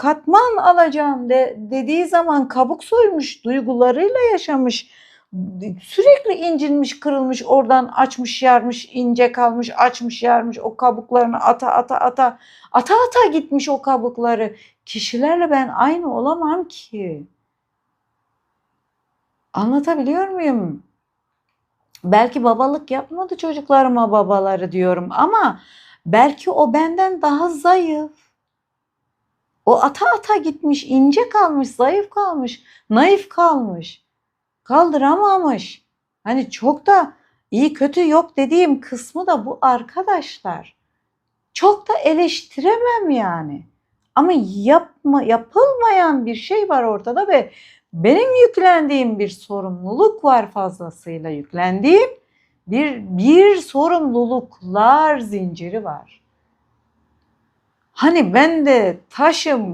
katman alacağım de, dediği zaman kabuk soymuş, duygularıyla yaşamış. Sürekli incinmiş, kırılmış, oradan açmış, yarmış, ince kalmış, açmış, yarmış. O kabuklarını ata ata ata ata ata gitmiş o kabukları. Kişilerle ben aynı olamam ki. Anlatabiliyor muyum? Belki babalık yapmadı çocuklarıma babaları diyorum ama belki o benden daha zayıf. O ata ata gitmiş, ince kalmış, zayıf kalmış, naif kalmış. Kaldıramamış. Hani çok da iyi kötü yok dediğim kısmı da bu arkadaşlar. Çok da eleştiremem yani. Ama yapma, yapılmayan bir şey var ortada ve benim yüklendiğim bir sorumluluk var fazlasıyla yüklendiğim bir bir sorumluluklar zinciri var. Hani ben de taşım